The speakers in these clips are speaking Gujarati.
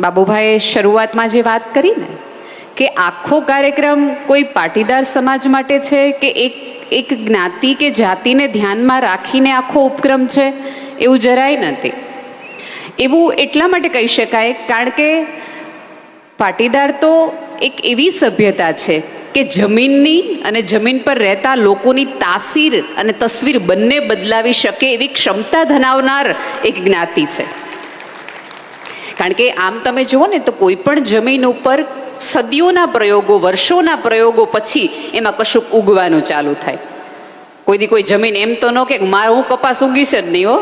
બાબુભાઈએ શરૂઆતમાં જે વાત કરી ને, કે આખો કાર્યક્રમ કોઈ પાટીદાર સમાજ માટે છે કે એક એક જ્ઞાતિ કે જાતિને ધ્યાનમાં રાખીને આખો ઉપક્રમ છે, એવું જરાય નથી. એવું એટલા માટે કહી શકાય, કારણ કે પાટીદાર તો એક એવી સભ્યતા છે કે જમીનની અને જમીન પર રહેતા લોકોની તાસીર અને તસવીર બંને બદલાવી શકે એવી ક્ષમતા ધનાવનાર એક જ્ઞાતિ છે. કારણ કે આમ તમે જુઓ ને તો કોઈ પણ જમીન ઉપર સદીઓના પ્રયોગો, વર્ષોના પ્રયોગો પછી એમાં કશુંક ઉગવાનું ચાલુ થાય. કોઈ દી કોઈ જમીન એમ તો ન કે મારે હું કપાસ ઉગીશ જ નહીં હો.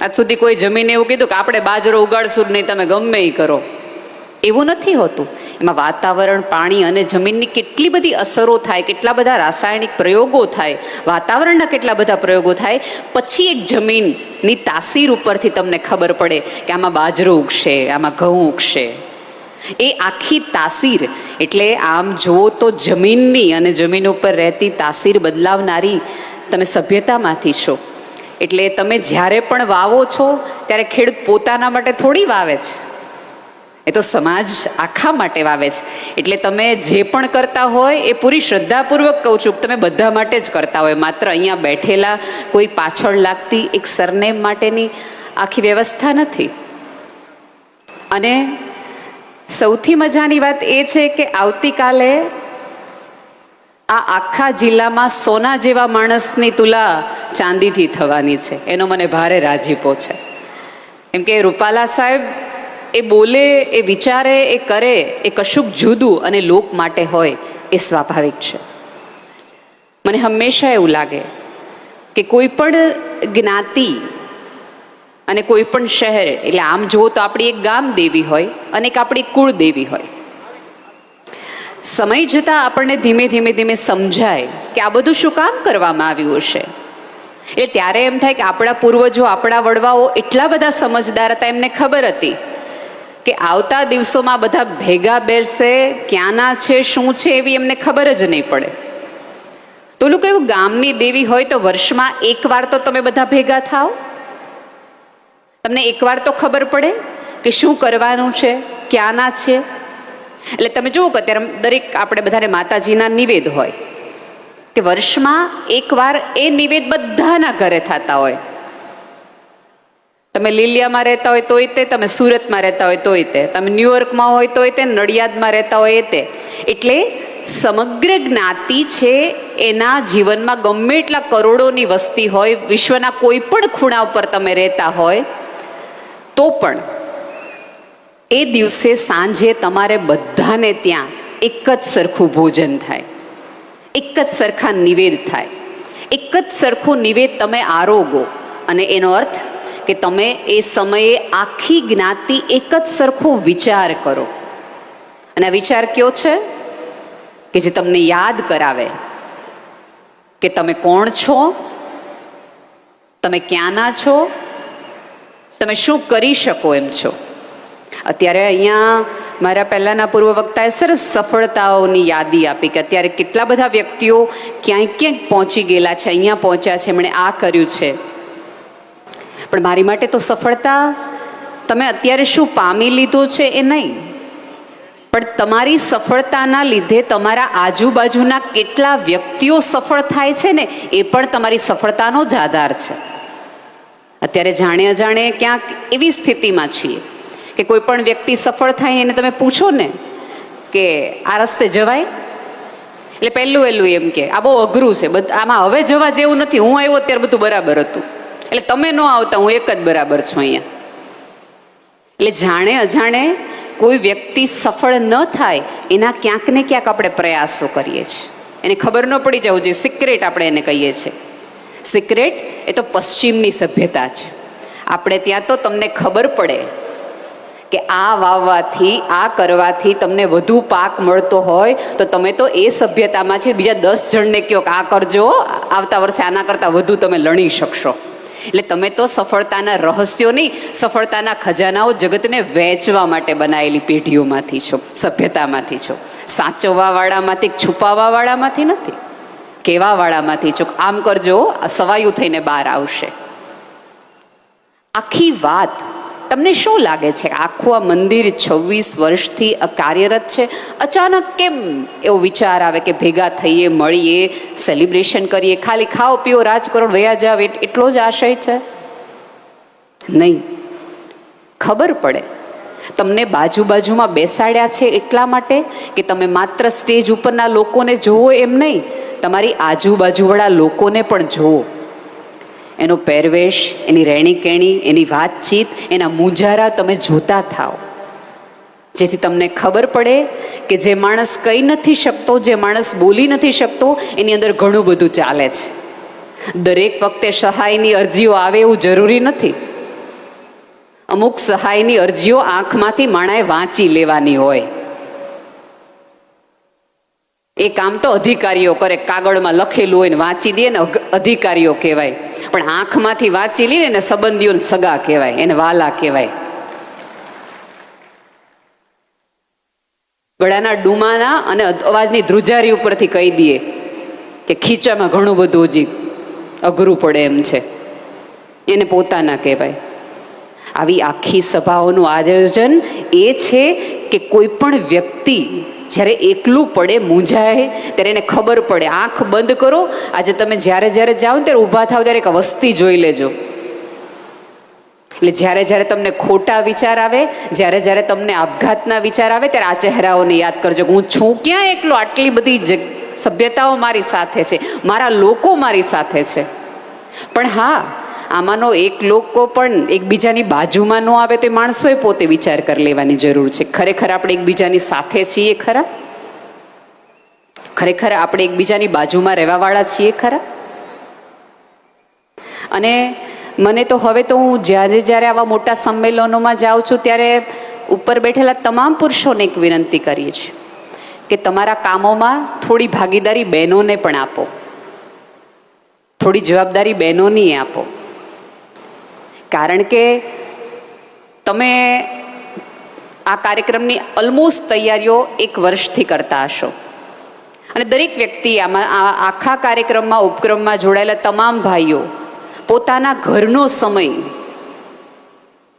આજ સુધી કોઈ જમીને એવું કીધું કે આપણે બાજરો ઉગાડશું જ નહીં, તમે ગમે એ કરો. એવું નથી હોતું. એમાં વાતાવરણ, પાણી અને જમીનની કેટલી બધી અસરો થાય, કેટલા બધા રાસાયણિક પ્રયોગો થાય, વાતાવરણના કેટલા બધા પ્રયોગો થાય, પછી એક જમીનની તાસીર ઉપરથી તમને ખબર પડે કે આમાં બાજરો ઉગશે, આમાં ઘઉં ઉગશે. એ આખી તાસીર, એટલે આમ જુઓ તો જમીનની અને જમીન ઉપર રહેતી તાસીર બદલાવનારી તમે સભ્યતામાંથી છો. એટલે તમે જ્યારે પણ વાવો છો, ત્યારે ખેડૂત પોતાના માટે થોડી વાવે છે. એ તો સમાજ આખા માટે વાવે છે. એટલે તમે જે પણ કરતા હોય એ પૂરી શ્રદ્ધાપૂર્વક કહું છું તમે બધા માટે જ કરતા હોય. માત્ર અહીંયા બેઠેલા કોઈ પાછળ લાગતી એક સરનેમ માટેની આખી વ્યવસ્થા નથી. અને સૌથી મજાની વાત એ છે કે આવતીકાલે આ આખા જિલ્લામાં સોના જેવા માણસની તુલા ચાંદીથી થવાની છે. એનો મને ભારે રાજીપો છે. એમ કે રૂપાલા સાહેબ એ બોલે, એ વિચારે, એ કરે, એ કશુંક જુદું અને લોક માટે હોય એ સ્વાભાવિક છે. મને હંમેશા એવું લાગે કે કોઈ પણ જ્ઞાતિ અને કોઈ પણ શહેર, એટલે આમ જુઓ તો આપણી એક ગામ દેવી હોય અને એક આપણી કુળ દેવી હોય. સમય જતાં આપણને ધીમે ધીમે ધીમે સમજાય કે આ બધું શું કામ કરવામાં આવ્યું હશે. એટલે ત્યારે એમ થાય કે આપણા પૂર્વજો, આપણા વડવાઓ એટલા બધા સમજદાર હતા, એમને ખબર હતી કે આવતા દિવસોમાં બધા ભેગા બેસશે ક્યાંના છે, શું છે એવી એમને ખબર જ નહીં પડે. તો લોકો એવું ગામની દેવી હોય તો વર્ષમાં એકવાર તો તમે બધા ભેગા થાઓ. તમને એકવાર તો ખબર પડે કે શું કરવાનું છે, ક્યાંના છે. એટલે તમે જુઓ કે અત્યારે દરેક આપણે બધાને માતાજીના નિવેદ હોય. કે વર્ષમાં એકવાર એ નિવેદ બધાના ઘરે થતા હોય. તમે લીલિયામાં રહેતા હોય તોય તે, તમે સુરતમાં રહેતા હોય તોય તે, તમે ન્યુયોર્કમાં હોય તોય તે, નડિયાદમાં રહેતા હોય તે. એટલે સમગ્ર જ્ઞાતિ છે એના જીવનમાં ગમે એટલા કરોડોની વસ્તી હોય, વિશ્વના કોઈ પણ ખૂણા ઉપર તમે રહેતા હોય, તો પણ એ દિવસે સાંજે તમારે બધાને ત્યાં એક જ સરખું ભોજન થાય. એક જ સરખા નિવેદ થાય. એક જ સરખું નિવેદ તમે આરોગો. અને એનો અર્થ કે તમે એ સમયે આખી જ્ઞાતિ એક જ સરખો વિચાર કરો. અને આ વિચાર કયો છે? કે જે તમને યાદ કરાવે. કે તમે કોણ છો? તમે ક્યાંના છો? તમે શું કરી શકો એમ છો? અત્યારે અહીંયા મારા પહેલાંના પૂર્વ વક્તાએ સરસ સફળતાઓની યાદી આપી કે અત્યારે કેટલા બધા વ્યક્તિઓ ક્યાંય ક્યાંક પહોંચી ગયેલા છે, અહીંયા પહોંચ્યા છે, એમણે આ કર્યું છે. પણ મારી માટે તો સફળતા તમે અત્યારે શું પામી લીધું છે એ નહીં. પણ તમારી સફળતાના લીધે તમારા આજુબાજુના કેટલા વ્યક્તિઓ સફળ થાય છે ને, એ પણ તમારી સફળતાનો જ આધાર છે. અત્યારે જાણે અજાણે ક્યાંક એવી સ્થિતિમાં છીએ કે કોઈ પણ વ્યક્તિ સફળ થાય એને તમે પૂછો ને કે આ રસ્તે જવાય? એટલે પહેલું વહેલું એમ કે, આ બહુ અઘરું છે આમાં હવે જવા જેવું નથી, હું આવ્યો ત્યારે બધું બરાબર હતું. એટલે તમે ન આવતા, હું એક જ બરાબર છું અહીંયા. એટલે જાણે અજાણે કોઈ વ્યક્તિ સફળ ન થાય, એના ક્યાંક ને ક્યાંક આપણે પ્રયાસો કરીએ છીએ. એને ખબર ન પડી જવું જોઈએ સિક્રેટ આપણે એને કહીએ છીએ. સિક્રેટ એ તો પશ્ચિમની સભ્યતા છે. આપણે ત્યાં તો તમને ખબર પડે કે આ વાવવાથી, આ કરવાથી તમને વધુ પાક મળતો હોય, તો તમે તો એ સભ્યતામાં છે. બીજા દસ જણને કહો કે આ કરજો, આવતા વર્ષે આના કરતાં વધુ તમે લણી શકશો. એટલે તમે તો સફળતાના રહસ્યો નહીં, સફળતાના ખજાનાઓ જગતને વહેંચવા માટે બનાવેલી પેઢીઓમાંથી છો, સભ્યતામાંથી છો. સાચવવાવાળામાંથી છુપાવવાવાળામાંથી નથી? કહેવાવાળામાંથી છો આમ કરજો સવાયું થઈને બહાર આવશે. આખી વાત તમને શું લાગે છે? આખું આ મંદિર છવ્વીસ વર્ષથી કાર્યરત છે. અચાનક કેમ એવો વિચાર આવે કે ભેગા થઈએ, મળીએ સેલિબ્રેશન કરીએ? ખાલી ખાઓ, પીઓ રાજ કરો વયા જાવ એટલો જ આશય છે? નહીં. ખબર પડે. તમને બાજુ બાજુમાં બેસાડ્યા છે એટલા માટે કે તમે માત્ર સ્ટેજ ઉપરના લોકોને જુઓ એમ નહીં. તમારી આજુબાજુવાળા લોકોને પણ જુઓ. એનો પહેરવેશ, એની રહેણીકેણી એની વાતચીત, એના મુંજારા તમે જોતા થાઓ. જેથી તમને ખબર પડે કે જે માણસ કહી નથી શકતો, જે માણસ બોલી નથી શકતો, એની અંદર ઘણું બધું ચાલે છે. દરેક વખતે સહાયની અરજીઓ આવે એવું જરૂરી નથી. અમુક સહાયની અરજીઓ આંખમાંથી માણાએ વાંચી લેવાની હોય. એ કામ તો અધિકારીઓ કરે, કાગળમાં લખેલું હોય ને વાંચી દે ને અધિકારીઓ કહેવાય. પણ આંખમાંથી વાંચી લઈને એને સંબંધીઓને સગા કહેવાય, એને વાલા કહેવાય. ગળાના ડુમાના અને અવાજની ધ્રુજારી ઉપરથી કહી દઈએ કે ખીચામાં ઘણું બધું હજી અઘરું પડે એમ છે. એને પોતાના કહેવાય. આવી આખી સભાઓનું આયોજન એ છે કે કોઈ પણ વ્યક્તિ જ્યારે એકલું પડે, મૂંઝાય, ત્યારે એને ખબર પડે. આંખ બંધ કરો. આજે તમે જ્યારે જ્યારે જાઓ ત્યારે ઊભા થાવ, ત્યારે એક વસ્તી જોઈ લેજો. એટલે જ્યારે જ્યારે તમને ખોટા વિચાર આવે, જ્યારે જ્યારે તમને આપઘાતના વિચાર આવે, ત્યારે આ ચહેરાઓને યાદ કરજો હું છું ક્યાં એકલો? આટલી બધી સભ્યતાઓ મારી સાથે છે. મારા લોકો મારી સાથે છે. પણ હા આમાંનો એક લોકો પણ એકબીજાની બાજુમાં ન આવે તો એ માણસોએ પોતે વિચાર કરી લેવાની જરૂર છે. ખરેખર આપણે એકબીજાની સાથે છીએ ખરા? ખરેખર આપણે એકબીજાની બાજુમાં રહેવાવાળા છીએ ખરા? અને મને તો હવે તો હું જ્યારે જ્યારે આવા મોટા સંમેલનોમાં જાઉં છું ત્યારે ઉપર બેઠેલા તમામ પુરુષોને એક વિનંતી કરીએ છીએ કે તમારા કામોમાં થોડી ભાગીદારી બહેનોને પણ આપો. થોડી જવાબદારી બહેનોની આપો. કારણ કે તમે આ કાર્યક્રમની ઓલમોસ્ટ તૈયારીઓ એક વર્ષથી કરતા હશો. અને દરેક વ્યક્તિ આમાં આખા કાર્યક્રમમાં, ઉપક્રમમાં જોડાયેલા તમામ ભાઈઓ પોતાના ઘરનો સમય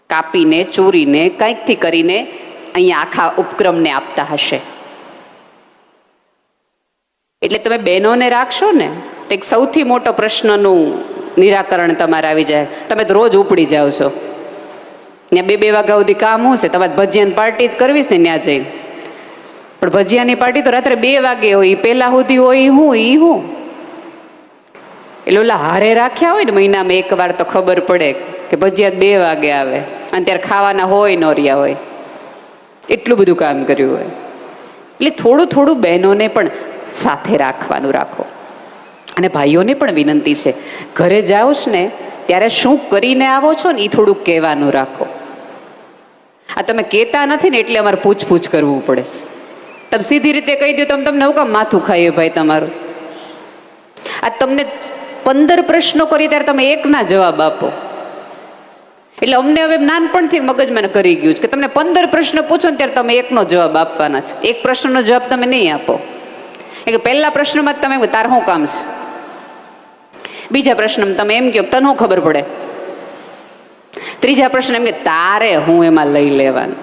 કાપીને, ચોરીને, કંઈકથી કરીને અહીંયા આખા ઉપક્રમને આપતા હશે. એટલે તમે બહેનોને રાખશો ને? તો એક સૌથી મોટો પ્રશ્નનું નિરાકરણ તમારે આવી જાય. તમે તો રોજ ઉપડી જાઓ છો. ત્યાં બે બે વાગ્યા સુધી કામ હું તમારે ભજીયાની પાર્ટી જ કરવી છે ને ત્યાં જઈને પણ ભજીયાની પાર્ટી તો રાત્રે બે વાગે હોય. પહેલા સુધી હોય હું એ હું. એટલે ઓલા હારે રાખ્યા હોય ને મહિનામાં એક વાર તો ખબર પડે કે ભજીયા બે વાગે આવે. અને ત્યારે ખાવાના હોય, ન રહ્યા હોય. એટલું બધું કામ કર્યું હોય. એટલે થોડું થોડું બહેનોને પણ સાથે રાખવાનું રાખો. અને ભાઈઓને પણ વિનંતી છે, ઘરે જાઓ ને, ત્યારે શું કરીને આવો છો ને એ થોડુંક કહેવાનું રાખો. આ તમે કહેતા નથી ને એટલે અમારે પૂછપૂછ કરવું પડે છે. તમે સીધી રીતે કહી દો તમે તમને કામ માથું ખાઈએ ભાઈ તમારું? આ તમને પંદર પ્રશ્નો કરીએ ત્યારે તમે એકના જવાબ આપો. એટલે અમને હવે નાનપણથી મગજમાં કરી ગયું છે કે તમને પંદર પ્રશ્ન પૂછો ને ત્યારે તમે એકનો જવાબ આપવાના છે. એક પ્રશ્નનો જવાબ તમે નહીં આપો. કે પહેલા પ્રશ્નમાં તમે તાર શું કામ છે? બીજા પ્રશ્ન તમે એમ કહો તને ખબર પડે? ત્રીજા પ્રશ્ન એમ કે તારે હું એમાં લઈ લેવાનું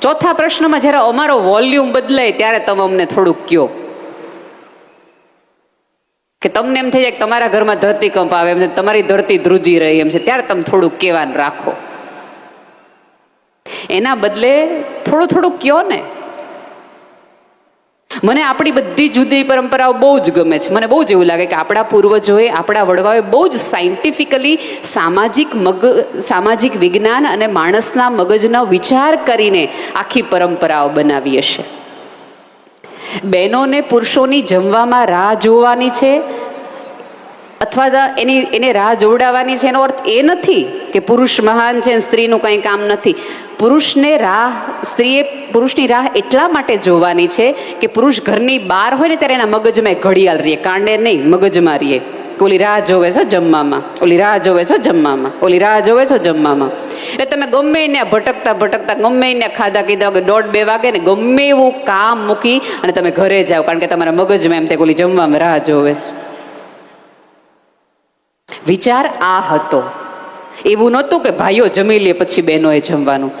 ચોથા પ્રશ્નમાં જ્યારે અમારો વોલ્યુમ બદલાય ત્યારે તમે અમને થોડુંક કયો કે તમને એમ થઈ જાય કે તમારા ઘરમાં ધરતીકંપ આવે, એમ તમારી ધરતી ધ્રુજી રહી, એમ છે. ત્યારે તમે થોડુંક કહેવાનું રાખો. એના બદલે થોડું થોડું કયો ને. મને આપણી બધી જુદી પરંપરાઓ બહુ જ ગમે છે. મને બહુ જ એવું લાગે કે આપણા પૂર્વજોએ, આપણા વડવાઓએ બહુ જ સાયન્ટિફિકલી સામાજિક મગ, સામાજિક વિજ્ઞાન અને માણસના મગજનો વિચાર કરીને આખી પરંપરાઓ બનાવી હશે. બહેનોને પુરુષોની જમવામાં રાહ જોવાની છે અથવા એની, એને રાહ જોવડાવવાની છે એનો અર્થ એ નથી કે પુરુષ મહાન છે સ્ત્રીનું કંઈ કામ નથી. પુરુષને રાહ, સ્ત્રીએ પુરુષની રાહ એટલા માટે જોવાની છે કે પુરુષ ઘરની બહાર હોય ને ત્યારે એના મગજમાં ઘડિયાળ રહીએ. કાંડે નહીં, મગજમાં રહીએ. ઓલી રાહ જોવે છો જમવામાં. ઓલી રાહ જોવે છો જમવામાં. ઓલી રાહ જોવે છો જમવામાં. એટલે તમે ગમે એને ભટકતા ભટકતા, ગમે એને ખાધા કીધા કે દોઢ બે વાગે ને ગમે એવું કામ મૂકી અને તમે ઘરે જાઓ. કારણ કે તમારા મગજમાં એમ તે ઓલી જમવામાં રાહ જોવે છે. વિચાર આ હતો. એવું નહોતું કે ભાઈઓ જમી લે પછી બહેનોએ જમવાનું.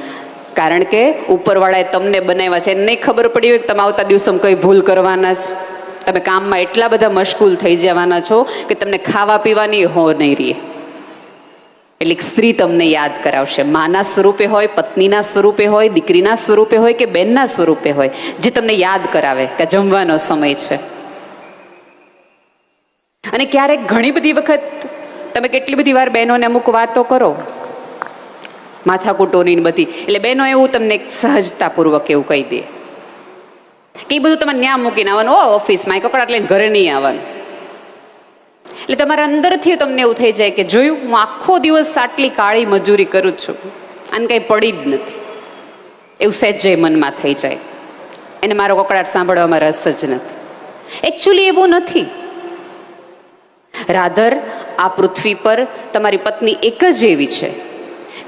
કારણ કે ઉપરવાળાએ તમને બનાવ્યા છે એને નહીં ખબર પડી હોય કે તમે આવતા દિવસોમાં કંઈ ભૂલ કરવાના છો. તમે કામમાં એટલા બધા મશગુલ થઈ જવાના છો કે તમને ખાવા પીવાની હો નહીં રહે. એટલે સ્ત્રી તમને યાદ કરાવશે. માના સ્વરૂપે હોય, પત્નીના સ્વરૂપે હોય, દીકરીના સ્વરૂપે હોય કે બેનના સ્વરૂપે હોય, જે તમને યાદ કરાવે કે જમવાનો સમય છે. અને ક્યારેક ઘણી બધી વખત તમે કેટલી બધી વાર બહેનોને અમુક વાતો કરો? માથાકૂટોની બધી. એટલે બહેનો એવું તમને સહજતાપૂર્વક એવું કહી દે. કે એ બધું તમે ન્યા મૂકીને આવવાનું. ઓ, ઓફિસમાં એ કપડાં લઈને ઘરે નહીં આવવાનું. એટલે તમારા અંદરથી તમને એવું થઈ જાય કે જોયું, હું આખો દિવસ આટલી કાળી મજૂરી કરું છું. આને કંઈ પડી જ નથી. એવું સહેજય મનમાં થઈ જાય. એને મારો કકડાટ સાંભળવામાં રસ જ નથી. એકચ્યુઅલી એવું નથી. રાધર આ પૃથ્વી પર તમારી પત્ની એક જ એવી છે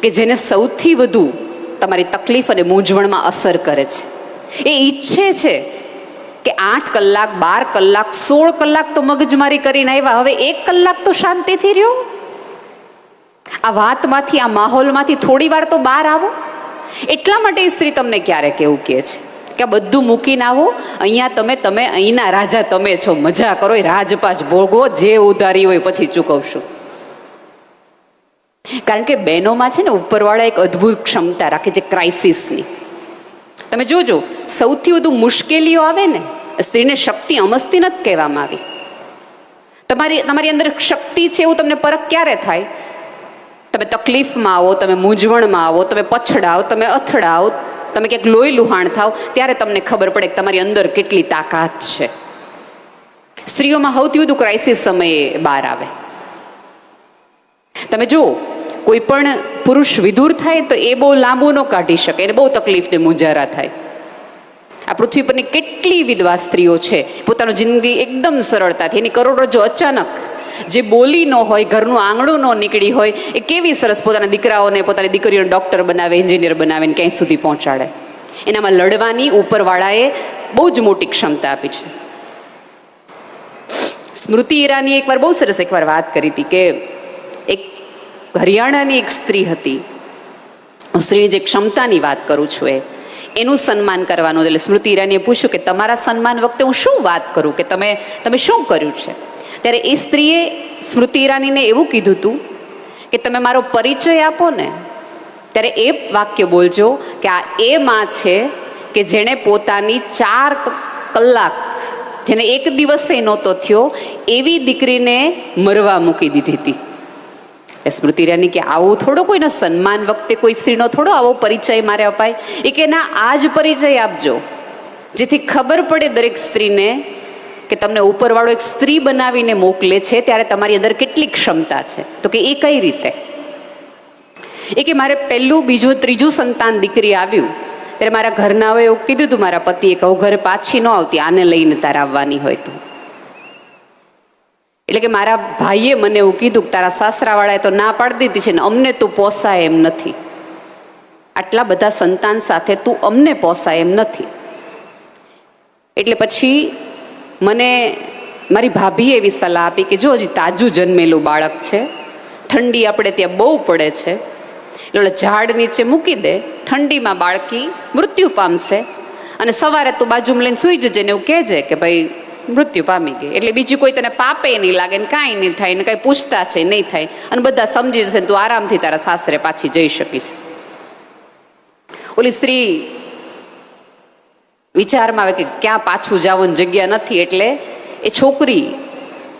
કે જેને સૌથી વધુ તમારી તકલીફ અને મૂંઝવણમાં અસર કરે છે. એ ઈચ્છે છે કે આઠ કલાક, બાર કલાક, સોળ કલાક તો મગજમારી કરીને આવ્યા. હવે એક કલાક તો શાંતિથી રહ્યો. આ વાતમાંથી, આ માહોલમાંથી થોડી વાર તો બહાર આવો. એટલા માટે એ સ્ત્રી તમને ક્યારેક એવું કહે છે? કે બધું મૂકીને આવો. અહીંયા તમે તમે, અહીંના રાજા તમે છો. મજા કરો રાજપાજ ભોગવો, જે ઉધારી હોય પછી ચૂકવશું. કારણ કે બહેનોમાં છે ને ઉપરવાળા એક અદ્ભુત ક્ષમતા રાખે છે ક્રાઇસિસની તમે જોજો, સૌથી વધુ મુશ્કેલીઓ આવે ને, સ્ત્રીને શક્તિ અમસ્તી નથી કહેવામાં આવી. તમારી તમારી અંદર શક્તિ છે એવું તમને પરખ ક્યારે થાય? તમે તકલીફમાં આવો, તમે મૂંઝવણમાં આવો, તમે પછડાવ, તમે અથડાવ તમે ક્યાંક લોહી લુહાણ થાવ ત્યારે તમને ખબર પડે કે તમારી અંદર કેટલી તાકાત છે. સ્ત્રીઓમાં સૌથી વધુ ક્રાઇસિસ સમયે બહાર આવે. તમે જુઓ, કોઈ પણ પુરુષ વિધુર થાય તો એ બહુ લાંબુ ન કાઢી શકે, એને બહુ તકલીફ ને મુંજારા થાય. આ પૃથ્વી પરની કેટલી વિધવા સ્ત્રીઓ છે, પોતાનું જિંદગી એકદમ સરળતાથી, એની કરોડરજ્જો અચાનક જે બોલી ન હોય, ઘરનું આંગણું ન નીકળી હોય, એ કેવી સરસ પોતાના દીકરાઓને, પોતાની દીકરીઓને ડૉક્ટર બનાવે એન્જિનિયર બનાવે ને ક્યાંય સુધી પહોંચાડે. એનામાં લડવાની ઉપરવાળાએ બહુ જ મોટી ક્ષમતા આપી છે. સ્મૃતિ ઈરાની એકવાર બહુ સરસ એકવાર વાત કરી હતી કે એક હરિયાણાની એક સ્ત્રી હતી. હું સ્ત્રીની જે ક્ષમતાની વાત કરું છું એ, એનું સન્માન કરવાનું એટલે સ્મૃતિ ઈરાનીએ પૂછ્યું કે તમારા સન્માન વખતે હું શું વાત કરું? કે તમે તમે શું કર્યું છે? ત્યારે એ સ્ત્રીએ સ્મૃતિ ઈરાનીને એવું કીધું હતું કે તમે મારો પરિચય આપો ને, ત્યારે એ વાક્ય બોલજો કે આ એ માં છે કે જેણે પોતાની ચાર કલાક, જેને એક દિવસે નહોતો થયો, એવી દીકરીને મરવા મૂકી દીધી હતી. એ સ્મૃતિ ઈરાની કે આવું થોડો કોઈના સન્માન વખતે કોઈ સ્ત્રીનો થોડો આવો પરિચય મારે અપાય, એ કે ના આ જ પરિચય આપજો. જેથી ખબર પડે દરેક સ્ત્રીને કે તમને ઉપરવાળો એક સ્ત્રી બનાવીને મોકલે છે, ત્યારે તમારી અંદર કેટલી ક્ષમતા છે? તો કે એ કઈ રીતે? એ કે મારે પહેલું, બીજું, ત્રીજું સંતાન દીકરી આવ્યું, ત્યારે મારા ઘરનાઓએ એવું કીધું હતું મારા પતિએ કે હું ઘરે પાછી ન આવતી, આને લઈને તારે આવવાની હોય તું. એટલે કે મારા ભાઈએ મને એવું કીધું કે તારા સાસરાવાળાએ તો ના પાડી દીધી છે ને અમને તું પોસાય એમ નથી. આટલા બધા સંતાન સાથે તું અમને પોસાય એમ નથી. એટલે પછી મને મારી ભાભીએ એવી સલાહ આપી કે જો હજી તાજું જન્મેલું બાળક છે, ઠંડી આપણે ત્યાં બહુ પડે છે, એટલે ઝાડ નીચે મૂકી દે, ઠંડીમાં બાળકી મૃત્યુ પામશે અને સવારે તું બાજુમાં લઈને સૂઈ જજે ને એવું કહેજે કે ભાઈ મૃત્યુ પામી ગઈ. એટલે બીજી કોઈ તને પાપે નહીં લાગે ને કાંઈ નહીં થાય ને કાંઈ પૂછતા છે નહીં થાય અને બધા સમજી જશે તું આરામથી તારા સાસરે પાછી જઈ શકીશ. ઓલી સ્ત્રી વિચારમાં આવે કે ક્યાં પાછું જવાની જગ્યા નથી એટલે એ છોકરી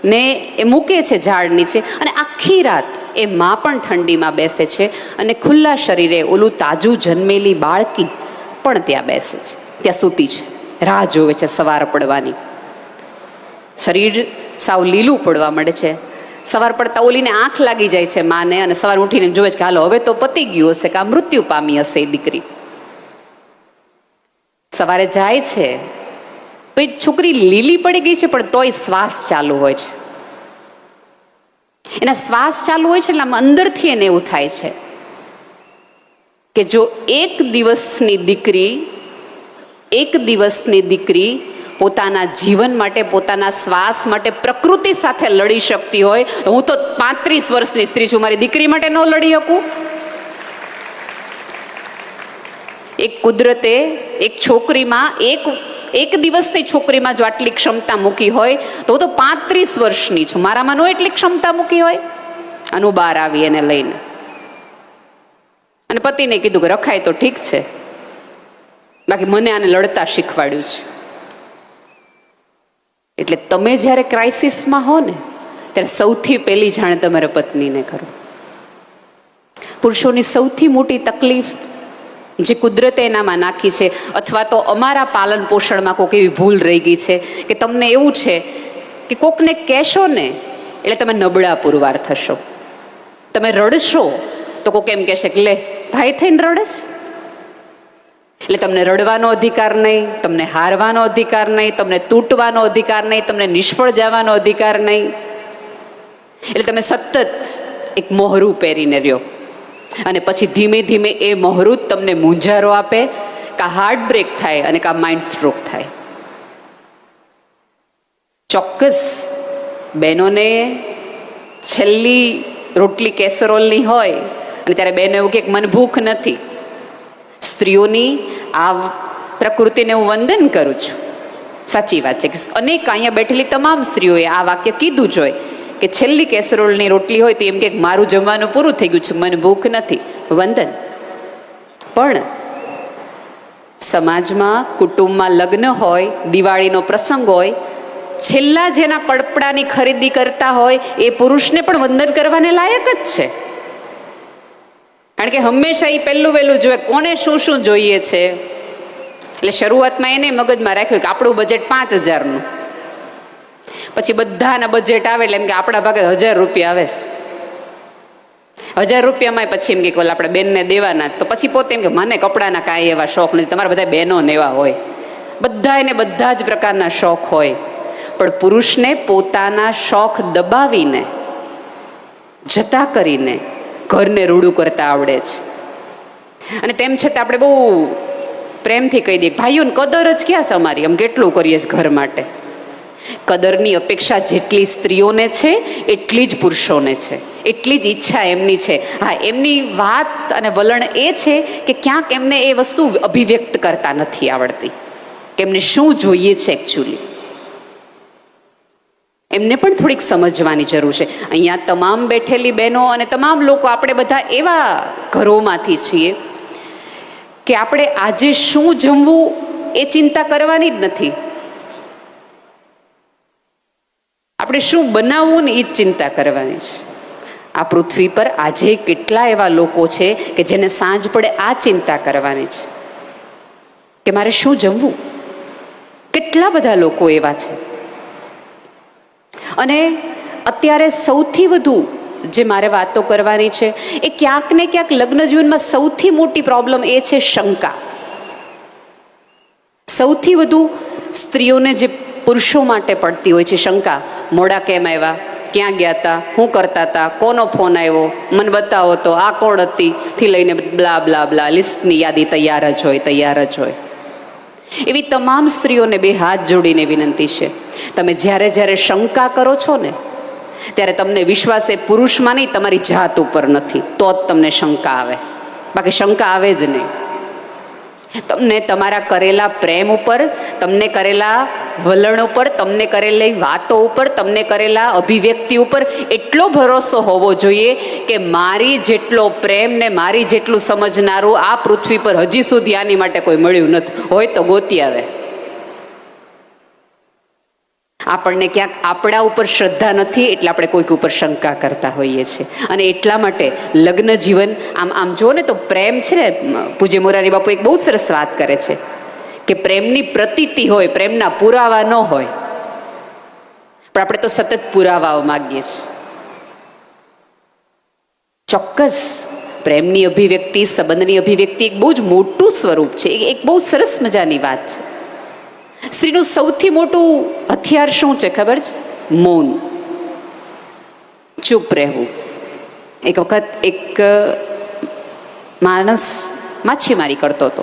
ને એ મૂકે છે ઝાડ નીચે અને આખી રાત એ મા પણ ઠંડીમાં બેસે છે અને ખુલ્લા શરીરે ઓલું તાજું જન્મેલી બાળકી પણ ત્યાં બેસે છે. ત્યાં સૂતી છે. રાહ જોવે છે સવાર પડવાની. શરીર સાવ લીલું પડવા મળે છે. સવાર પડતા ઓલીને આંખ લાગી જાય છે માને અને સવાર ઉઠીને જોવે છે કે હાલો હવે તો પતી ગયું હશે કે આ મૃત્યુ પામી હશે એ દીકરી. સવારે જાય છે, તો એ છોકરી લીલી પડી ગઈ છે, પણ તોય શ્વાસ ચાલુ હોય છે. એના શ્વાસ ચાલુ હોય છે, એટલે આમ અંદરથી એને એવું થાય છે કે જો એક દિવસની દીકરી, એક દિવસની દીકરી પોતાના જીવન માટે, પોતાના શ્વાસ માટે, પ્રકૃતિ સાથે લડી શકતી હોય તો હું તો પાંત્રીસ વર્ષની સ્ત્રી છું, મારી દીકરી માટે ન લડી શકું. એક કુદરતે એક છોકરીમાં એક એક દિવસની છોકરીમાં જો આટલી ક્ષમતા મૂકી હોય, તો હું તો પાંત્રીસ વર્ષની છું. મારામાં નો એટલી ક્ષમતા મૂકી હોય? અને બહાર આવી એને લઈને. અને પતિને કીધું કે રખાય તો ઠીક છે. બાકી મને આને લડતા શીખવાડ્યું છે. એટલે તમે જ્યારે ક્રાઇસિસમાં હો ને, ત્યારે સૌથી પહેલી જાણ તમારા પત્નીને કરો. પુરુષોની સૌથી મોટી તકલીફ જે કુદરતે એનામાં નાખી છે, અથવા તો અમારા પાલન પોષણમાં કોઈક એવી ભૂલ રહી ગઈ છે કે તમને એવું છે કે કોકને કહેશો ને, એટલે તમે નબળા પુરવાર થશો. તમે રડશો તો કોક એમ કહેશે કે લે, ભાઈ થઈને રડે છે. એટલે તમને રડવાનો અધિકાર નહીં, તમને હારવાનો અધિકાર નહીં, તમને તૂટવાનો અધિકાર નહીં, તમને નિષ્ફળ જવાનો અધિકાર નહીં. એટલે તમે સતત એક મોહરું પહેરીને રહ્યો. અને પછી ધીમે ધીમે એ મોહરું તમને મૂંઝારો આપે, કા હાર્ટ બ્રેક થાય અને કા માઇન્ડ સ્ટ્રોક થાય. ચોક્કસ બહેનોને છેલ્લી રોટલી કેસરોલની હોય, અને ત્યારે બેન એવું કે, મને ભૂખ નથી. સ્ત્રીઓની આ પ્રકૃતિને હું વંદન કરું છું. સાચી વાત છે કે અનેક અહીંયા બેઠેલી તમામ સ્ત્રીઓએ આ વાક્ય કીધું જ હોય. કે છેલ્લી કેસરોલની રોટલી હોય તો એમ કે મારું જમવાનું પૂરું થઈ ગયું છે, મને ભૂખ નથી. વંદન. પણ સમાજમાં, કુટુંબમાં લગ્ન હોય, દિવાળીનો પ્રસંગ હોય, છેલ્લા જેના કડપડાની ખરીદી કરતા હોય, એ પુરુષને પણ વંદન કરવાને લાયક જ છે. કારણ કે હંમેશા એ પહેલું વહેલું જોવે, કોને શું શું જોઈએ છે? એટલે શરૂઆતમાં એને મગજમાં રાખ્યું કે આપણું બજેટ પાંચ હજારનું. પછી બધાના બજેટ આવે એટલે એમ કે આપણા ભાગે હજાર રૂપિયા આવે. હજાર રૂપિયામાં પછી એમ કે ઓલા આપણે બેનને દેવાના. તો પછી પોતે એમ કે મને કપડાના કાંઈ એવા શોખ નથી. તમારા બધા બહેનો એવા હોય. બધા એને બધા જ પ્રકારના શોખ હોય. પણ પુરુષને પોતાના શોખ દબાવીને, જતા કરીને ઘરને રૂડું કરતા આવડે છે. અને તેમ છતાં આપણે બહુ પ્રેમથી કહી દઈએ ભાઈઓને કદર જ ક્યાં છે અમારી? આમ કેટલું કરીએ છીએ ઘર માટે? કદરની અપેક્ષા જેટલી સ્ત્રીઓને છે, એટલી જ પુરુષોને છે. એટલી જ ઈચ્છા એમની છે. હા, એમની વાત અને વલણ એ છે કે ક્યાંક એમને એ વસ્તુ અભિવ્યક્ત કરતા નથી આવડતી. કે એમને શું જોઈએ છે એકચ્યુઅલી એમને પણ થોડીક સમજવાની જરૂર છે. અહીંયા તમામ બેઠેલી બહેનો અને તમામ લોકો, આપણે બધા એવા ઘરોમાંથી છીએ કે આપણે આજે શું જમવું એ ચિંતા કરવાની જ નથી. આપણે શું બનાવવું ને એ જ ચિંતા કરવાની છે. આ પૃથ્વી પર આજે કેટલા એવા લોકો છે કે જેને સાંજ પડે આ ચિંતા કરવાની છે. કે મારે શું જમવું? કેટલા બધા લોકો એવા છે. અને અત્યારે સૌથી વધુ જે મારે વાતો કરવાની છે, એ ક્યાંક ને ક્યાંક લગ્ન જીવનમાં સૌથી મોટી પ્રોબ્લેમ એ છે શંકા. સૌથી વધુ સ્ત્રીઓને જે પુરુષો માટે પડતી હોય છે શંકા. મોડા કેમ આવ્યા? ક્યાં ગયા હતા શું કરતા હતા કોનો ફોન આવ્યો? મને બતાવો તો આ કોણ હતી? થી લઈને બ્લા બ્લા બ્લા લિસ્ટની યાદી તૈયાર જ હોય, તૈયાર જ હોય. એવી તમામ સ્ત્રીઓને બે હાથ જોડીને વિનંતી છે. તમે જ્યારે જ્યારે શંકા કરો છો ને, ત્યારે તમને વિશ્વાસ એ પુરુષમાં નહીં, તમારી જાત ઉપર નથી. તો જ તમને શંકા આવે. બાકી શંકા આવે જ નહીં. તમને તમારા કરેલા પ્રેમ ઉપર, તમને કરેલા વલણ ઉપર, તમને કરેલી વાતો ઉપર, તમને કરેલા અભિવ્યક્તિ ઉપર એટલો ભરોસો હોવો જોઈએ કે મારી જેટલો પ્રેમ ને મારી જેટલું સમજનારું આ પૃથ્વી પર હજી સુધી આની માટે કોઈ મળ્યું નથી. હોય તો ગોતી આવે. આપણને ક્યાંક આપણા ઉપર શ્રદ્ધા નથી એટલે આપણે કોઈક ઉપર શંકા કરતા હોઈએ છીએ. અને એટલા માટે લગ્ન જીવન, આમ આમ જુઓ ને તો પ્રેમ છે ને, પૂજ્ય મોરારી બાપુ એક બહુ સરસ વાત કરે છે કે પ્રેમની પ્રતીતિ હોય, પ્રેમના પુરાવા ન હોય. પણ આપણે તો સતત પુરાવાઓ માગીએ છીએ. ચોક્કસ પ્રેમની અભિવ્યક્તિ, સંબંધની અભિવ્યક્તિ એક બહુ જ મોટું સ્વરૂપ છે. એક બહુ સરસ મજાની વાત છે. સ્ત્રીનું સૌથી મોટું હથિયાર શું છે ખબર છે? મૌન. ચૂપ રહેવું. એક વખત એક માણસ માછીમારી કરતો હતો.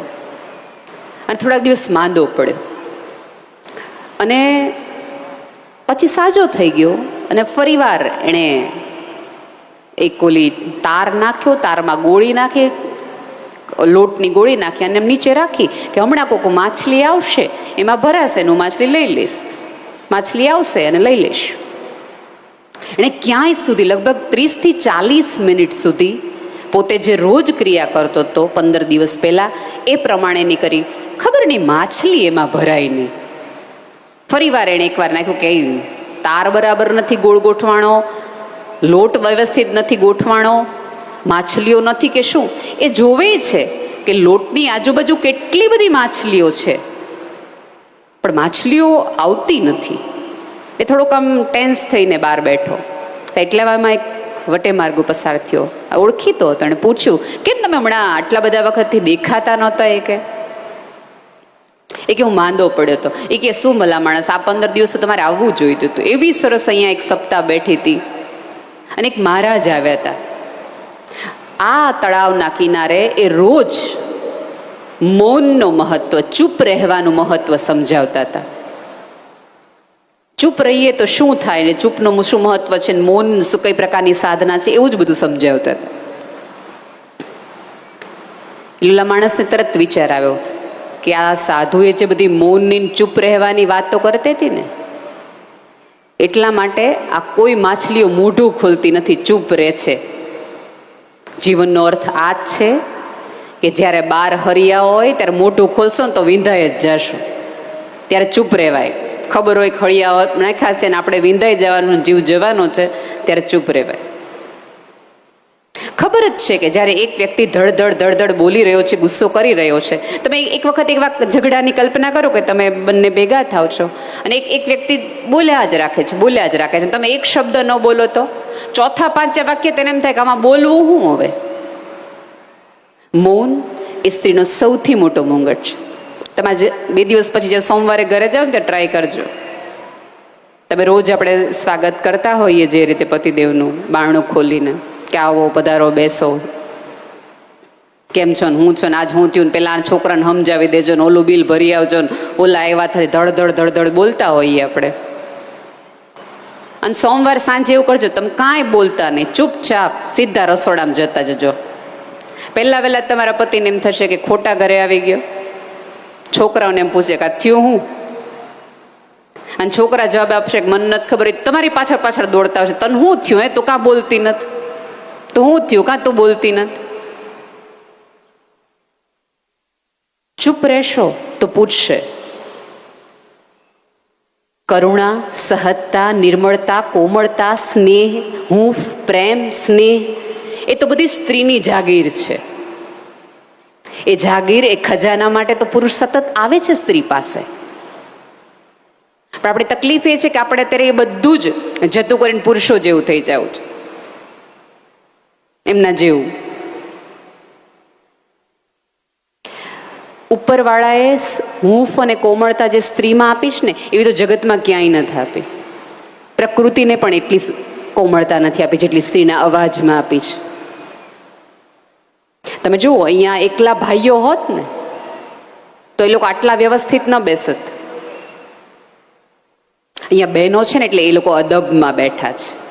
અને થોડાક દિવસ માંદો પડ્યો. અને પછી સાજો થઈ ગયો અને ફરીવાર એણે એક ઓલી તાર નાખ્યો, તારમાં ગોળી નાખી લોટની ગોળી નાખી અને એમ નીચે રાખી કે હમણાં કોક માછલી આવશે, એમાં ભરાશે હું માછલી લઈ લઈશ. માછલી આવશે અને લઈ લઈશ. એણે ક્યાંય સુધી, લગભગ ત્રીસથી ચાલીસ મિનિટ સુધી પોતે જે રોજ ક્રિયા કરતો હતો પંદર દિવસ પહેલાં, એ પ્રમાણેની કરી ખબર નહીં માછલી એમાં ભરાય નહીં. ફરી વાર એણે એકવાર નાખ્યું કે તાર બરાબર નથી ગોળ ગોઠવાણો, લોટ વ્યવસ્થિત નથી ગોઠવાણો માછલીઓ નથી કે શું? એ જોવે છે કે લોટની આજુબાજુ કેટલી બધી માછલીઓ છે. પણ માછલીઓ આવતી નથી. એ થોડોક આમ ટેન્સ થઈને બહાર બેઠો. તો એટલામાં એક વટે માર્ગો પસાર થયો. આ ઓળખીતો હતો અને પૂછ્યું, કેમ તમે હમણાં આટલા બધા વખતથી દેખાતા નહોતા? એ કે એ કે હું માંદો પડ્યો હતો. એ કે, શું ભલા માણસ, આ પંદર દિવસે તમારે આવવું જોઈતું હતું. એવી સરસ અહીંયા એક સપ્તાહ બેઠી હતી. અને એક મહારાજ આવ્યા હતા. આ તળાવના કિનારે એ રોજ મૌનનું મહત્વ, ચૂપ રહેવાનું મહત્વ સમજાવતા હતા. ચૂપ રહીએ તો શું થાય ને? ચૂપનું શું મહત્વ છે ને? મૌન શું કઈ પ્રકારની સાધના છે? એવું જ બધું સમજાવતા હતા. લીલા માણસને તરત વિચાર આવ્યો કે આ સાધુએ જે બધી મૌનની ચૂપ રહેવાની વાત તો કરતી હતી ને, એટલા માટે આ કોઈ માછલીઓ મોઢું ખોલતી નથી, ચૂપ રહે છે. જીવનનો અર્થ આ જ છે કે જ્યારે બાર હરિયા હોય, ત્યારે મોઢું ખોલશો ને તો વિંધાઈ જ જશો. ત્યારે ચૂપ રહેવાય. ખબર હોય ખળિયા નાખ્યા છે ને આપણે વિંધાઈ જવાનું, જીવ જવાનો છે, ત્યારે ચૂપ રહેવાય. ખબર જ છે કે જ્યારે એક વ્યક્તિ ધડધડ ધડધડ બોલી રહ્યો છે, ગુસ્સો કરી રહ્યો છે, તમે એક વખત એક વાર ઝઘડાની કલ્પના કરો કે તમે બંને ભેગા થાવ છો અને એક એક વ્યક્તિ બોલ્યા જ રાખે છે, બોલ્યા જ રાખે છે. તમે એક શબ્દ ન બોલો તો? ચોથા પાંચા વાક્ય તેને એમ થાય કે આમાં બોલવું શું હવે? મૌન એ સ્ત્રીનો સૌથી મોટો મુંગટ છે. તમે જે બે દિવસ પછી જે સોમવારે ઘરે જાઓ ને તો ટ્રાય કરજો. તમે રોજ આપણે સ્વાગત કરતા હોઈએ જે રીતે પતિદેવનું બારણું ખોલીને. કે આવો પધારો, બેસો. કેમ છો ને? હું છો ને આજ હું થયું પેલા છોકરાને સમજાવી દેજો ને ઓલું બિલ ભરી આવજો ને. ઓલા એવા થાય ધડધડ ધડધડ બોલતા હોઈએ આપણે. અને સોમવાર સાંજે એવું કરજો, તમે કાંઈ બોલતા નહીં. ચૂપચાપ સીધા રસોડામાં જતા જજો. પહેલા વહેલા તમારા પતિને એમ થશે કે ખોટા ઘરે આવી ગયો. છોકરાઓને એમ પૂછે કે થયું હું? અને છોકરા જવાબ આપશે કે મને નથી ખબર તમારી પાછળ પાછળ દોડતા હશે તને શું થયું એ તો કાં બોલતી નથી? તો હું થયું? કાં તું બોલતી નથી? ચૂપ રહેશો તો પૂછશે. કરુણા, સહજતા, નિર્મળતા, કોમળતા, સ્નેહ, હૂંફ, પ્રેમ, સ્નેહ, એ તો બધી સ્ત્રીની જાગીર છે. એ જાગીર એ ખજાના માટે તો પુરુષ સતત આવે છે સ્ત્રી પાસે. પણ આપણી તકલીફ એ છે કે આપણે અત્યારે એ બધું જ જતું કરીને પુરુષો જેવું થઈ જવું છે. એમના જેવું. ઉપરવાળાએ હૂંફ અને કોમળતા જે સ્ત્રીમાં આપીશ ને, એવી તો જગતમાં ક્યાંય નથી આપી પ્રકૃતિને પણ એટલી કોમળતા નથી આપી જેટલી સ્ત્રીના અવાજમાં આપી છે તમે જુઓ, અહીંયા એકલા ભાઈઓ હોત ને, તો એ લોકો આટલા વ્યવસ્થિત ન બેસત. અહીંયા બહેનો છે ને, એટલે એ લોકો અદબમાં બેઠા છે.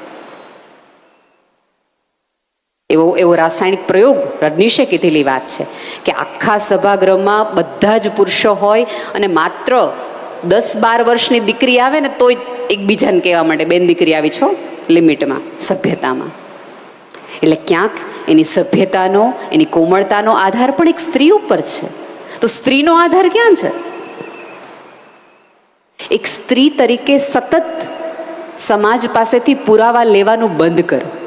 એવો એવો રાસાયણિક પ્રયોગ રજનીશે કીધેલી વાત છે કે આખા સભાગૃહમાં બધા જ પુરુષો હોય અને માત્ર દસ બાર વર્ષની દીકરી આવે ને તોય એકબીજાને કહેવા માટે બેન દીકરી આવી છો લિમિટમાં, સભ્યતામાં. એટલે ક્યાંક એની સભ્યતાનો, એની કોમળતાનો આધાર પણ એક સ્ત્રી ઉપર છે. તો સ્ત્રીનો આધાર ક્યાં છે? એક સ્ત્રી તરીકે સતત સમાજ પાસેથી પુરાવા લેવાનું બંધ કરો.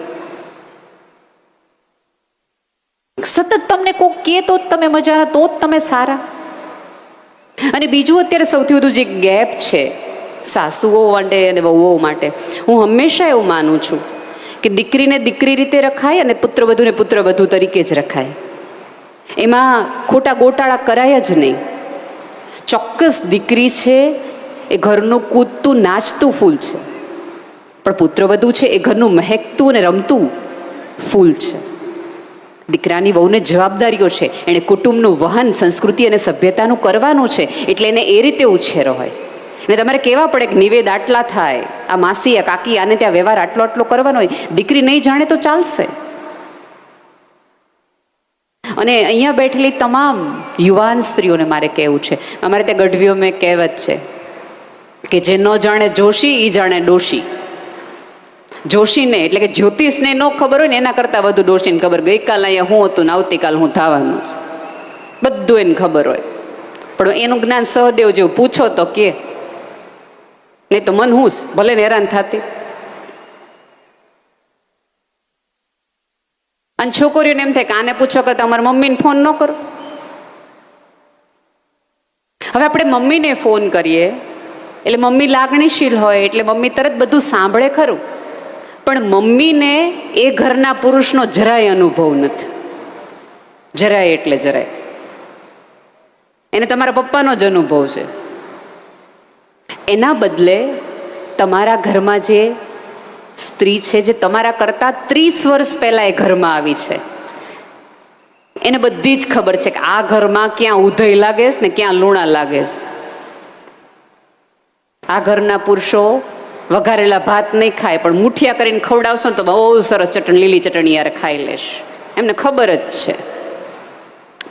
સતત તમને કોઈ કહે તો તમે મજાના તો જ તમે સારા. અને બીજું અત્યારે સૌથી વધુ જે ગેપ છે સાસુઓ માટે અને વહુઓ માટે, હું હંમેશા એવું માનું છું કે દીકરીને દીકરી રીતે રખાય અને પુત્રવધુને પુત્રવધુ તરીકે જ રખાય. એમાં ખોટા ગોટાળા કરાય જ નહીં. ચોક્કસ દીકરી છે, એ ઘરનું કૂદતું, નાચતું ફૂલ છે. પણ પુત્રવધુ છે, એ ઘરનું મહેકતું અને રમતું ફૂલ છે. દીકરાની વહુને જવાબદારીઓ છે. એણે કુટુંબનું વહન, સંસ્કૃતિ અને સભ્યતાનું કરવાનું છે એટલે એને એ રીતે ઉછેરો હોય. ને તમારે કહેવા પડે કે નિવેદ આટલા થાય, આ માસી, આ કાકી આને ત્યાં વ્યવહાર આટલો આટલો કરવાનો હોય, દીકરી નહીં જાણે તો ચાલશે. અને અહીંયા બેઠેલી તમામ યુવાન સ્ત્રીઓને મારે કહેવું છે. અમારે ત્યાં ગઢવીઓ મેં કહેવત છે કે જે ન જાણે જોશી એ જાણે ડોશી. જોશીને, એટલે કે જ્યોતિષને ન ખબર હોય ને, એના કરતાં વધુ ડોશીને ખબર. ગઈકાલ અહીંયા હું હતું ને આવતીકાલ હું થવાનું. બધું એને ખબર હોય. પણ એનું જ્ઞાન સહદેવ જેવું પૂછો તો કે. નહીં તો મન હું ભલે ને હેરાન થતી. અને છોકરીઓને એમ થાય કે આને પૂછવા કરતા અમારા મમ્મીને ફોન ન કરો. હવે આપણે મમ્મીને ફોન કરીએ. એટલે મમ્મી લાગણીશીલ હોય, એટલે મમ્મી તરત બધું સાંભળે ખરું. પણ મમ્મીને એ ઘરના પુરુષનો જરાય અનુભવ નથી. જરાય એટલે જરાય. એને તમારા પપ્પાનો જ અનુભવ છે. એના બદલે તમારા ઘરમાં જે સ્ત્રી છે, જે તમારા કરતા ત્રીસ વર્ષ પહેલા એ ઘરમાં આવી છે. એને બધી જ ખબર છે કે આ ઘરમાં ક્યાં ઉધઈ લાગે છે ને ક્યાં લૂણા લાગે છે. આ ઘરના પુરુષો વઘારેલા ભાત નહીં ખાય, પણ મુઠિયા કરીને ખવડાવશો તો બહુ સરસ ચટણી, લીલી ચટણી યાર ખાઈ લેશ. એમને ખબર જ છે.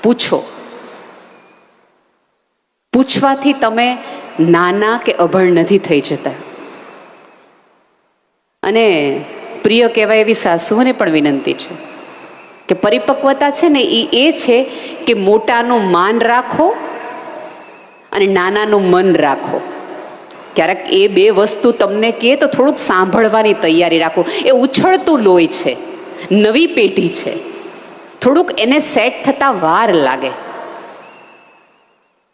પૂછો. પૂછવાથી તમે નાના કે અભણ નથી થઈ જતા. અને પ્રિય કહેવાય એવી સાસુઓને પણ વિનંતી છે કે પરિપક્વતા છે ને એ એ છે કે મોટાનું માન રાખો અને નાનાનું મન રાખો. ક્યારેક એ બે વસ્તુ તમને કહે તો થોડુંક સાંભળવાની તૈયારી રાખો. એ ઉછળતું લોહી છે, નવી પેઢી છે. થોડુંક એને સેટ થતાં વાર લાગે.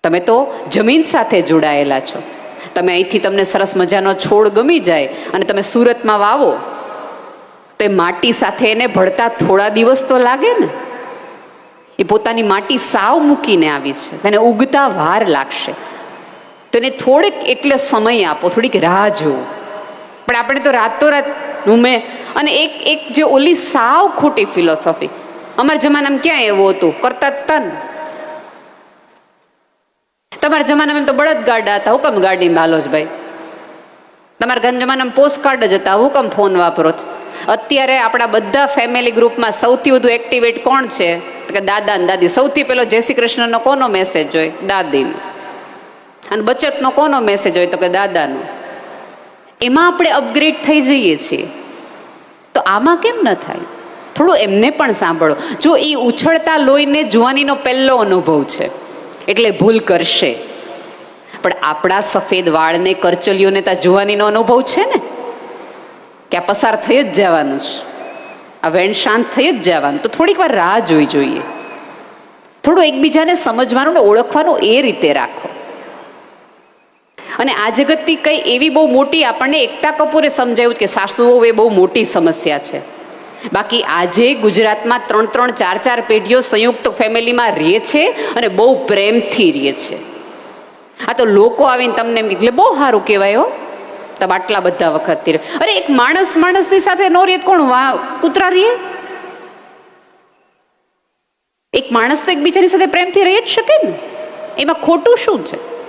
તમે તો જમીન સાથે જોડાયેલા છો. તમે અહીંથી તમને સરસ મજાનો છોડ ગમી જાય અને તમે સુરતમાં વાવો, તો એ માટી સાથે એને ભળતા થોડા દિવસ તો લાગે ને. એ પોતાની માટી સાવ મૂકીને આવી છે, એને ઉગતા વાર લાગશે. તો એને થોડીક એટલે સમય આપો, થોડીક રાહ જુઓ. પણ આપણે તો રાતોરાત મેં અને એક એક જે ઓલી સાવ ખોટી ફિલોસોફી અમારા જમાનામાં ક્યાં એવું હતું? કરતા તન. તમારા જમાનામાં તો બળદ ગાડા હતા. હુકમ ગાડી હાલો જ ભાઈ. તમારા ઘર જમાનામાં પોસ્ટ કાર્ડ જ હતા. હુકમ ફોન વાપરો અત્યારે આપણા બધા ફેમિલી ગ્રુપમાં સૌથી વધુ એક્ટિવેટ કોણ છે? કે દાદા ને દાદી. સૌથી પહેલો જય શ્રી કૃષ્ણનો કોનો મેસેજ હોય? દાદીનો. અને બચતનો કોનો મેસેજ હોય તો કે દાદાનો? એમાં આપણે અપગ્રેડ થઈ જઈએ છીએ. તો આમાં કેમ ન થાય? થોડું એમને પણ સાંભળો. જો એ ઉછળતા લોહીને જુવાનીનો પહેલો અનુભવ છે, એટલે ભૂલ કરશે. પણ આપણા સફેદ વાળને, કરચલીઓને ત્યાં જુવાનીનો અનુભવ છે ને? કે આ પસાર થઈ જ જવાનું છે. આ વેણ શાંત થઈ જ જવાનું. તો થોડીક વાર રાહ જોઈ જોઈએ. થોડું એકબીજાને સમજવાનું ને ઓળખવાનું એ રીતે રાખો. અને આ જગતની કંઈ એવી બહુ મોટી આપણને એકતા કપૂરે સમજાવ્યું કે સાસુઓ, એ બહુ મોટી સમસ્યા છે. બાકી આજે ગુજરાતમાં ત્રણ ત્રણ ચાર ચાર પેઢીઓ સંયુક્ત ફેમિલીમાં રહે છે અને બહુ પ્રેમથી રહે છે. આ તો લોકો આવીને તમને એમ એટલે બહુ સારું કહેવાય હો. તમે આટલા બધા વખતથી રહે. અરે એક માણસ માણસની સાથે નો રહે કોણ વા કૂતરા રહે એક માણસ તો એકબીજાની સાથે પ્રેમથી રહી જ શકે ને. એમાં ખોટું શું છે?